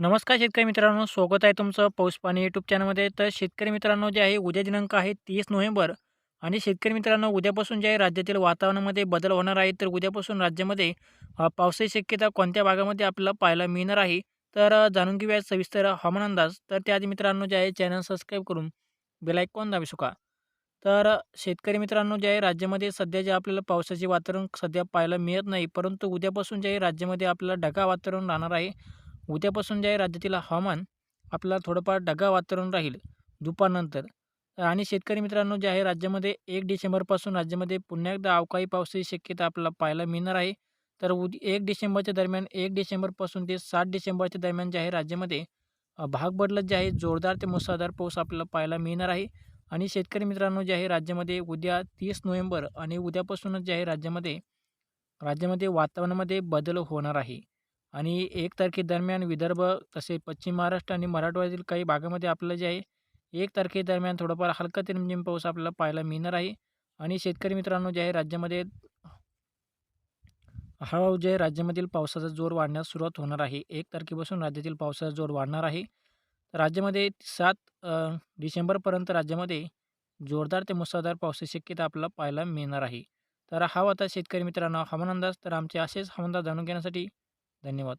नमस्कार शेतकरी मित्रांनो स्वागत आहे तुमचं पाऊस पाणी यूट्यूब चॅनलमध्ये तर शेतकरी मित्रांनो जे आहे उद्या दिनांक आहे तीस नोव्हेंबर आणि शेतकरी मित्रांनो उद्यापासून जे आहे राज्यातील वातावरणामध्ये बदल होणार आहे. तर उद्यापासून राज्यामध्ये पावसाची शक्यता कोणत्या भागामध्ये आपल्याला पाहायला मिळणार आहे? तर जाणून घेऊया सविस्तर हवामान अंदाज. तर त्याआधी मित्रांनो जे आहे चॅनल सबस्क्राईब करून बेलायकॉन दाबी शका तर शेतकरी मित्रांनो जे आहे राज्यामध्ये सध्या जे आपल्याला पावसाचे वातावरण सध्या पाहायला मिळत नाही. परंतु उद्यापासून जे आहे राज्यामध्ये आपल्याला ढगाळ वातावरण राहणार आहे. उद्यापासून जे आहे राज्यातील हवामान आपला थोडंफार ढगाळ वातावरण राहील दुपारनंतर. आणि शेतकरी मित्रांनो जे आहे राज्यामध्ये एक डिसेंबरपासून राज्यामध्ये पुन्हा एकदा अवकाळी पावसाची शक्यता आपल्याला पाहायला मिळणार आहे. तर उद एक डिसेंबरच्या दरम्यान एक डिसेंबरपासून ते सात डिसेंबरच्या दरम्यान जे आहे राज्यामध्ये भाग बदलत जे आहे जोरदार ते मुसळधार पाऊस आपल्याला पाहायला मिळणार आहे. आणि शेतकरी मित्रांनो जे आहे राज्यामध्ये उद्या तीस नोव्हेंबर आणि उद्यापासूनच जे आहे राज्यामध्ये राज्यामध्ये वातावरणामध्ये बदल होणार आहे. आणि एक तारखेदरम्यान विदर्भ तसे पश्चिम महाराष्ट्र आणि मराठवाड्यातील काही भागामध्ये आपलं जे आहे एक तारखेदरम्यान थोडंफार हलका ते रिमझिम पाऊस आपल्याला पाहायला मिळणार आहे. आणि शेतकरी मित्रांनो जे आहे राज्यामध्ये हळूहळू जे आहे राज्यामधील पावसाचा जोर वाढण्यास सुरुवात होणार आहे. एक तारखेपासून राज्यातील पावसाचा जोर वाढणार आहे. राज्यामध्ये सात डिसेंबरपर्यंत राज्यामध्ये जोरदार ते मुसळधार पावसाची शक्यता आपल्याला पाहायला मिळणार आहे. तर हा होता शेतकरी मित्रांनो हवामान अंदाज. तर आमचे असेच हवामान जाणून घेण्यासाठी धन्यवाद.